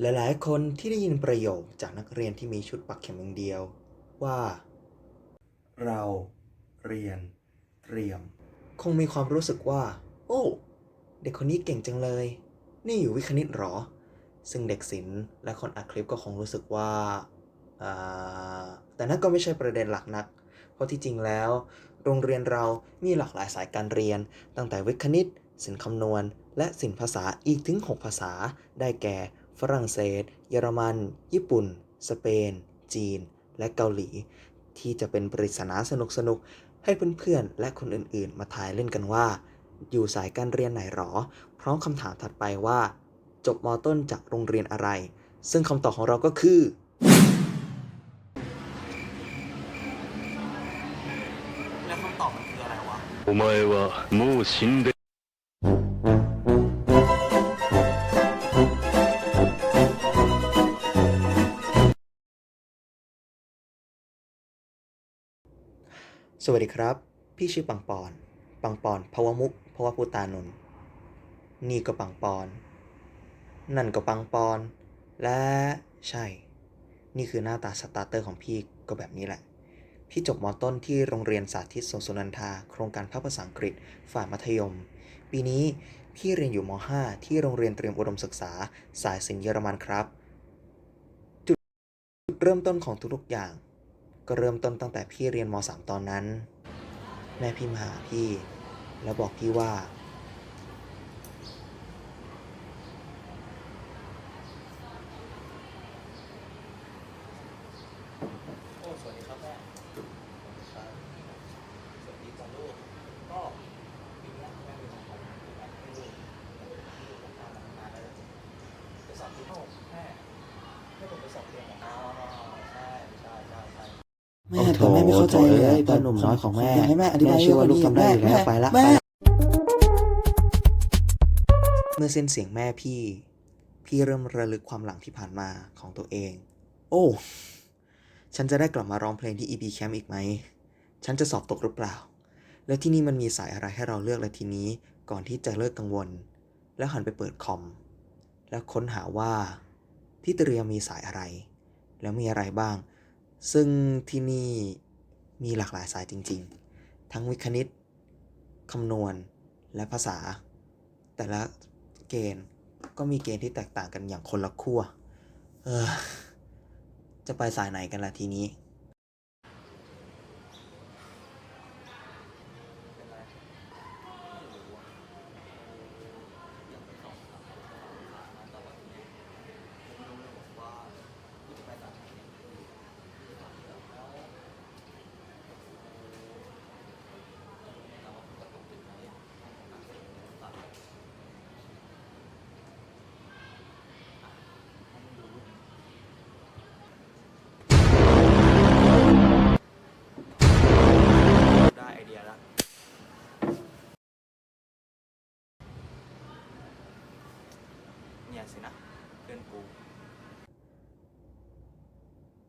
หลายๆ คนที่ได้ยินประโยคจากนักเรียนที่มีชุดปักเข็มอย่างเดียว ว่า เราเรียนเตรียม คงมีความรู้สึกว่า โอ้ เด็กคนนี้เก่งจังเลย นี่อยู่วิคณิตหรอ ซึ่งเด็กศิลป์และคนอัดคลิปก็คงรู้สึกว่าแต่นั่นก็ไม่ใช่ประเด็นหลักนัก เพราะที่จริงแล้ว โรงเรียนเรามีหลากหลายสายการเรียน ตั้งแต่วิคณิตศิลป์คำนวณ และศิลป์ภาษาอีกถึง 6 ภาษาได้แก่ ฝรั่งเศส เยอรมัน ญี่ปุ่น สเปน จีน และเกาหลี ที่จะเป็นปริศนาสนุกๆ ให้เพื่อนๆ และคนอื่นๆ มาทายเล่นกันว่า อยู่สายการเรียนไหนหรอ พร้อมคำถามถัดไปว่า จบมต้นจากโรงเรียนอะไร ซึ่งคำตอบของเราก็คือ แล้วคำตอบมันคืออะไรวะ お前はもう死んで สวัสดีครับ พี่ชื่อปังปอน ปังปอนภาวมุกภาวะพูตานนท์นี่ก็ปังปอน นั่นก็ปังปอน และใช่ นี่คือหน้าตาสตาร์เตอร์ของพี่ก็แบบนี้แหละ พี่จบมต้นที่โรงเรียนสาธิตสวนสุนันทา โครงการภาคภาษาอังกฤษฝ่ายมัธยม ปีนี้พี่เรียนอยู่ม .5 ที่โรงเรียนเตรียมอุดมศึกษา สายศิลป์เยอรมันครับ จุดเริ่มต้นของทุกๆอย่าง ก็เริ่มต้นตั้งแต่พี่เรียนม .3 ตอนนั้น แม่พี่มาหาพี่ แล้วบอกพี่ว่า โอ้สวัสดีครับแม่ครับสวัสดีจ้าลูกก็ปีนี้แม่มีของขวัญให้ลูกลูกผมทำมาตั้งานแล้วจะสอบที่โน่แม่ให้ผมไปสอบเรียนเหรออ๋อใช่ใช่ใช่ใช่ แม่แต่แม่ไม่เข้าใจเลยตอนหนุ่มน้อยของแม่ให้แม่อธิบายเชื่อว่าลูกทำได้อยู่แม่แล้วไปละแม่ไปละเมื่อเส้นเสียงแม่พี่ พี่เริ่มระลึกความหลังที่ผ่านมาของตัวเอง โอ้ ฉันจะได้กลับมาร้องเพลงที่ EP Camp อีกไหม ฉันจะสอบตกหรือเปล่า แล้วที่นี่มันมีสายอะไรให้เราเลือกและทีนี้ ก่อนที่จะเลิกกังวล แล้วหันไปเปิดคอม แล้วค้นหาว่า ที่เตรียมมีสายอะไร แล้วมีอะไรบ้าง ซึ่งที่นี่มีหลากหลายสายจริง ๆ ทั้งวิคณิต คำนวณ และภาษา แต่ละเกณฑ์ก็มีเกณฑ์ที่แตกต่างกันอย่างคนละขั้ว เออ จะไปสายไหนกันล่ะทีนี้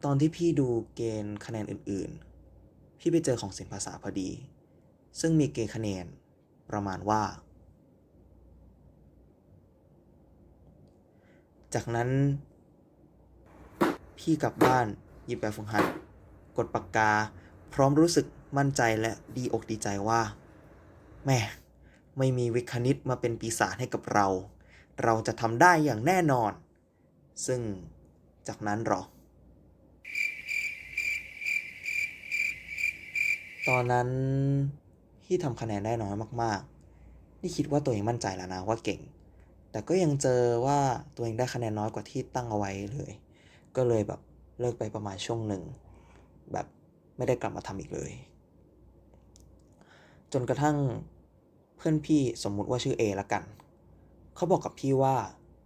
อนที่พี่ดูเกณฑ์คะแนนอื่นๆ พี่ไปเจอของศิลปภาษาพอดี ซึ่งมีเกณฑ์คะแนนประมาณว่า จากนั้น พี่กลับบ้านหยิบแบบฝึกหัด กดปากกา พร้อมรู้สึกมั่นใจและดีอกดีใจว่า แม่ไม่มีวิคณิตมาเป็นปีศาจให้กับเรา เราจะทำได้อย่างแน่นอน ซึ่งจากนั้นหรอ ตอนนั้นพี่ทำคะแนนได้น้อยมากๆ นี่คิดว่าตัวเองมั่นใจแล้วนะว่าเก่ง แต่ก็ยังเจอว่าตัวเองได้คะแนนน้อยกว่าที่ตั้งเอาไว้เลย ก็เลยแบบเลิกไปประมาณช่วงหนึ่ง แบบไม่ได้กลับมาทำอีกเลย จนกระทั่งเพื่อนพี่สมมุติว่าชื่อ A ละกัน เขาบอกกับพี่ว่า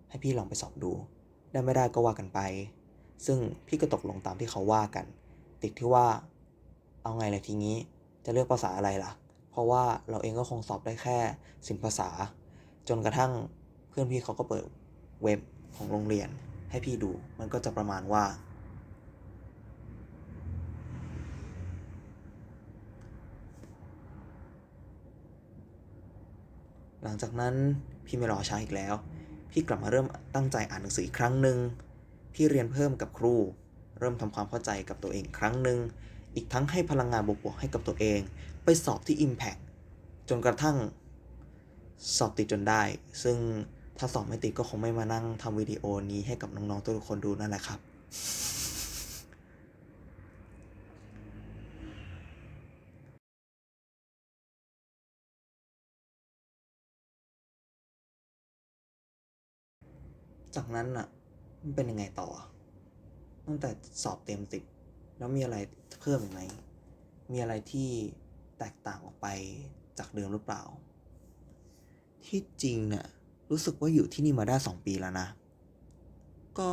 ให้พี่ลองไปสอบดู ได้ไม่ได้ก็ว่ากันไป ซึ่งพี่ก็ตกลงตามที่เขาว่ากัน ติดที่ว่า เอาไงเลยทีนี้ จะเลือกภาษาอะไรล่ะ เพราะว่าเราเองก็คงสอบได้แค่สินภาษา จนกระทั่งเพื่อนพี่เขาก็เปิดเว็บของโรงเรียน ให้พี่ดู มันก็จะประมาณว่า หลังจากนั้นพี่ไม่รอช้าอีกแล้ว พี่กลับมาเริ่มตั้งใจอ่านหนังสืออีกครั้งหนึ่งพี่เรียนเพิ่มกับครู เริ่มทำความเข้าใจกับตัวเองครั้งหนึ่ง อีกทั้งให้พลังงานบวกๆให้กับตัวเอง ไปสอบที่ Impact จนกระทั่งสอบติดจนได้ ซึ่งถ้าสอบไม่ติดก็คงไม่มานั่งทำวิดีโอนี้ให้กับน้องๆทุกคนดูนั่นแหละครับ จากนั้นอะ มันเป็นยังไงต่อ ตั้งแต่สอบเต็มสิบ แล้วมีอะไรเพิ่มอีกไหม มีอะไรที่แตกต่างออกไปจากเดิมหรือเปล่า ที่จริงเนี่ยรู้สึกว่าอยู่ที่นี่มาได้สองปีแล้วนะ ก็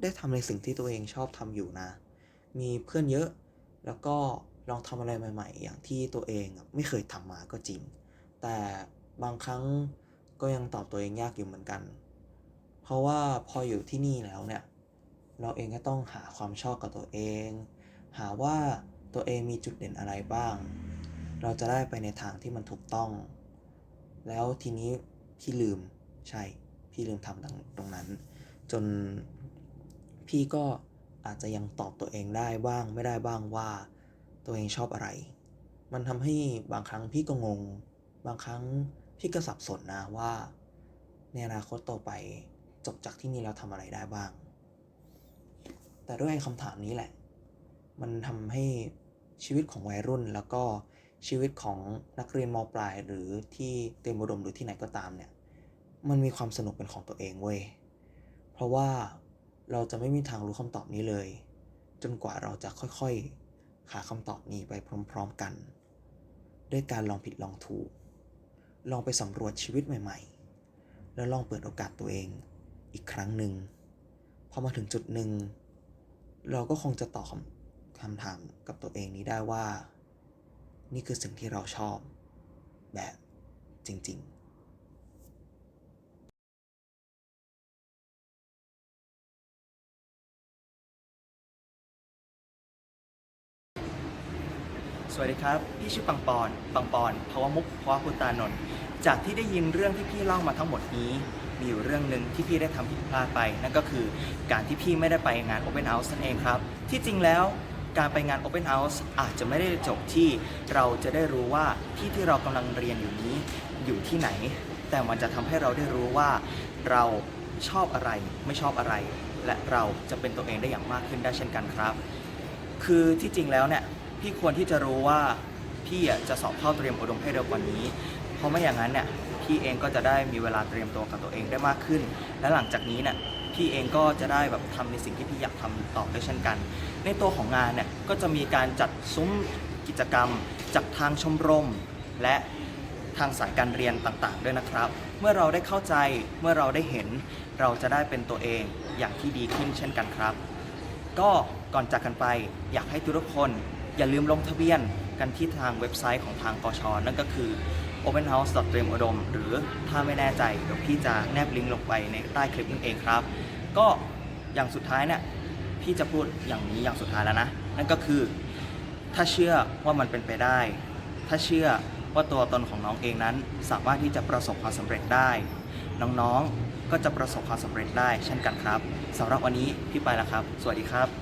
ได้ทำในสิ่งที่ตัวเองชอบทำอยู่นะ มีเพื่อนเยอะ แล้วก็ลองทำอะไรใหม่ ๆ อย่างที่ตัวเองไม่เคยทำมาก็จริง แต่บางครั้งก็ยังตอบตัวเองยากอยู่เหมือนกัน เพราะว่าพออยู่ที่นี่แล้วเนี่ย เราเองก็ต้องหาความชอบกับตัวเอง หาว่าตัวเองมีจุดเด่นอะไรบ้าง เราจะได้ไปในทางที่มันถูกต้อง แล้วทีนี้พี่ลืมใช่ พี่ลืมทำตรงตรงนั้น จนพี่ก็อาจจะยังตอบตัวเองได้บ้างไม่ได้บ้างว่าตัวเองชอบอะไร มันทำให้บางครั้งพี่ก็งง บางครั้งพี่ก็สับสนนะว่า ในอนาคตต่อไปจบจากที่นี่เราทำอะไรได้บ้าง แต่ด้วยคำถามนี้แหละ มันทำให้ชีวิตของวัยรุ่นแล้วก็ชีวิตของนักเรียนมปลายหรือที่เตรียมอุดมหรือที่ไหนก็ตามเนี่ย มันมีความสนุกเป็นของตัวเองเว้ย เพราะว่าเราจะไม่มีทางรู้คำตอบนี้เลย จนกว่าเราจะค่อยๆ หาคำตอบนี้ไปพร้อมๆกัน ด้วยการลองผิดลองถูก ลองไปสำรวจชีวิตใหม่ ๆ แล้วลองเปิดโอกาสตัวเองอีกครั้งหนึ่งพอมาถึงจุดหนึ่ง เราก็คงจะตอบคำถามกับตัวเองนี้ได้ว่า นี่คือสิ่งที่เราชอบ แบบจริงๆสวัสดีครับ พี่ชื่อปังปอน ปังปอนภาวมุกภาวพุตานนท์จากที่ได้ยินเรื่องที่พี่เล่ามาทั้งหมดนี้ มีอยู่เรื่องหนึ่งที่พี่ได้ทำผิดพลาดไป นั่นก็คือการที่พี่ไม่ได้ไปงาน Open House นั่นเองครับ ที่จริงแล้วการไปงาน Open House อาจจะไม่ได้จบที่เราจะได้รู้ว่าที่ที่เรากำลังเรียนอยู่นี้อยู่ที่ไหน แต่มันจะทำให้เราได้รู้ว่าเราชอบอะไรไม่ชอบอะไร และเราจะเป็นตัวเองได้อย่างมากขึ้นได้เช่นกันครับ คือที่จริงแล้วเนี่ยพี่ควรที่จะรู้ว่าพี่จะสอบเข้าเตรียมอุดมให้เร็วกว่านี้ เพราะไม่อย่างนั้นเนี่ย พี่เองก็จะได้มีเวลาเตรียมตัวกับตัวเองได้มากขึ้น และหลังจากนี้เนี่ยพี่เองก็จะได้แบบทำในสิ่งที่พี่อยากทำต่อได้เช่นกัน ในตัวของงานเนี่ยก็จะมีการจัดซุ้มกิจกรรมจากทางชมรม และทางสายการเรียนต่างๆ ด้วยนะครับ เมื่อเราได้เข้าใจเมื่อเราได้เห็นเราจะได้เป็นตัวเองอย่างที่ดีขึ้นเช่นกันครับ ก็ก่อนจากกันไปอยากให้ทุกคนอย่าลืมลงทะเบียนกันที่ทางเว็บไซต์ของทางกชนั่นก็คือ openhouse เตรียมอุดม หรือถ้าไม่แน่ใจเดี๋ยวพี่จะแนบลิงก์ลงไปในใต้คลิปนั่นเองครับ ก็อย่างสุดท้ายเนี่ยพี่จะพูดอย่างนี้อย่างสุดท้ายแล้วนะ นั่นก็คือ ถ้าเชื่อว่ามันเป็นไปได้ ถ้าเชื่อว่าตัวตนของน้องเองนั้น สามารถที่จะประสบความสำเร็จได้ น้องๆก็จะประสบความสำเร็จได้เช่นกันครับสำหรับวันนี้พี่ไปแล้วครับ สวัสดีครับ